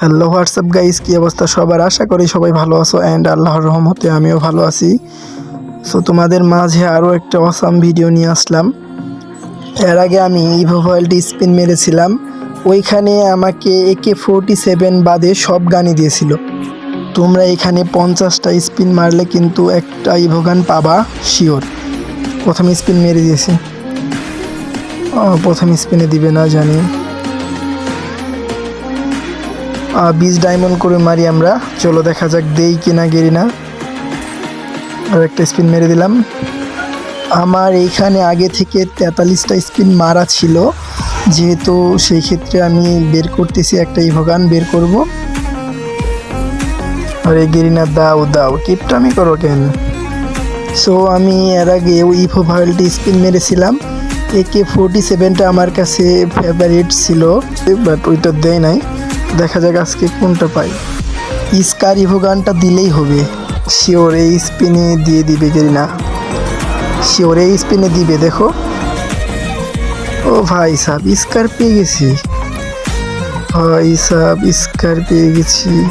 Hello WhatsApp guys কী অবস্থা? সবার আশা করি সবাই ভালো আছো অ্যান্ড আল্লাহর রহমতে আমিও ভালো আছি। সো তোমাদের মাঝে আরও একটা অসাম ভিডিও নিয়ে আসলাম। এর আগে আমি ইভো ভয়েলটি স্পিন মেরেছিলাম। ওইখানে আমাকে একে ফোরটি সেভেন বাদে সব গানই দিয়েছিল। তোমরা এখানে পঞ্চাশটা স্পিন মারলে কিন্তু একটা ইভো গান পাবা শিওর প্রথম স্পিন মেরে দিয়েছি। প্রথম স্পিনে দিবে না জানি। বিশ ডায়মন্ড করে মারি আমরা। চলো দেখা যাক দেই কিনা, গেরি না। আর একটা স্পিন মেরে দিলাম। আমার এইখানে আগে থেকে তেতাল্লিশটা স্পিন মারা ছিল। যেহেতু সেই ক্ষেত্রে আমি বের করতেছি একটা ইভোগান বের করব। আরে গেরিনা দাও দাও। কিপটামি করো কেন? সো আমি এর আগে ওই ইভো ভাইলটি স্পিন মেরেছিলাম। একে ফোরটি সেভেনটা আমার কাছে ফেভারিট ছিল বাট ওইটা দেয় নাই। দেখা যাক আজকে কোনটা পাই। ইস্কার ইভো গানটা দিলেই হবে। শিওরে এই স্পিনে দিয়ে দিবে গেরিনা। শিওর এই স্পিনে দিবে, দেখো। ও ভাই সাব, ইস্কার পেয়ে গেছি। ভাই সাব, ইস্কার পেয়ে গেছি।